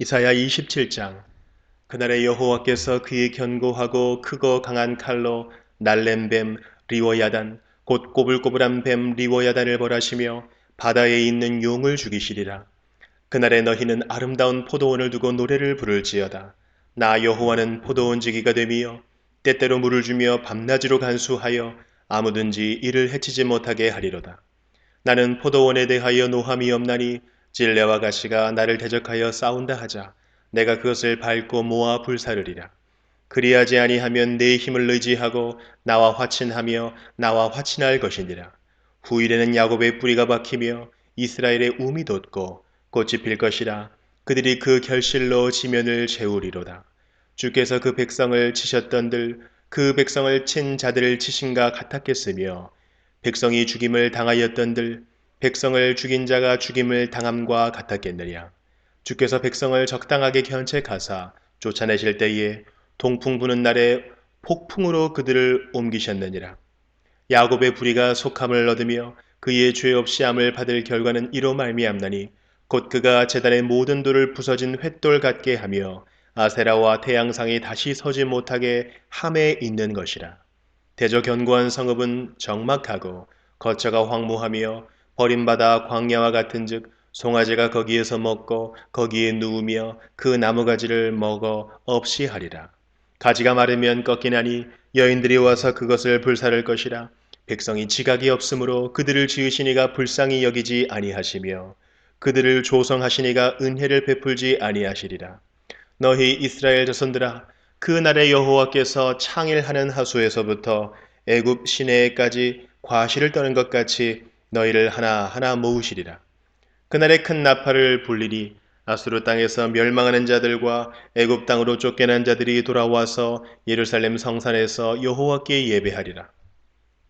이사야 27장 그날에 여호와께서 그의 견고하고 크고 강한 칼로 날렘 뱀 리워야단 곧 꼬불꼬불한 뱀 리워야단을 벌하시며 바다에 있는 용을 죽이시리라. 그날에 너희는 아름다운 포도원을 두고 노래를 부를지어다. 나 여호와는 포도원 지기가 되며 때때로 물을 주며 밤낮으로 간수하여 아무든지 이를 해치지 못하게 하리로다. 나는 포도원에 대하여 노함이 없나니 진레와 가시가 나를 대적하여 싸운다 하자 내가 그것을 밟고 모아 불사르리라. 그리하지 아니하면 내 힘을 의지하고 나와 화친하며 나와 화친할 것이니라. 후일에는 야곱의 뿌리가 박히며 이스라엘의 움이 돋고 꽃이 필 것이라. 그들이 그 결실로 지면을 채우리로다. 주께서 그 백성을 치셨던들 그 백성을 친 자들을 치신가 같았겠으며 백성이 죽임을 당하였던들 백성을 죽인 자가 죽임을 당함과 같았겠느냐. 주께서 백성을 적당하게 견책하사 쫓아내실 때에 동풍 부는 날에 폭풍으로 그들을 옮기셨느니라. 야곱의 부리가 속함을 얻으며 그의 죄 없이 암을 받을 결과는 이로 말미암나니 곧 그가 제단의 모든 돌을 부서진 횃돌 같게 하며 아세라와 태양상이 다시 서지 못하게 함에 있는 것이라. 대저 견고한 성읍은 적막하고 거처가 황무하며 버림받아 광야와 같은즉 송아지가 거기에서 먹고 거기에 누우며 그 나무가지를 먹어 없이 하리라. 가지가 마르면 꺾이나니 여인들이 와서 그것을 불사를 것이라. 백성이 지각이 없으므로 그들을 지으시니가 불쌍히 여기지 아니하시며 그들을 조성하시니가 은혜를 베풀지 아니하시리라. 너희 이스라엘 자손들아 그 날에 여호와께서 창일하는 하수에서부터 애굽 시내에까지 과실을 떠는 것 같이 너희를 하나하나 모으시리라. 그날에 큰 나팔을 불리니 아수르 땅에서 멸망하는 자들과 애굽 땅으로 쫓겨난 자들이 돌아와서 예루살렘 성산에서 여호와께 예배하리라.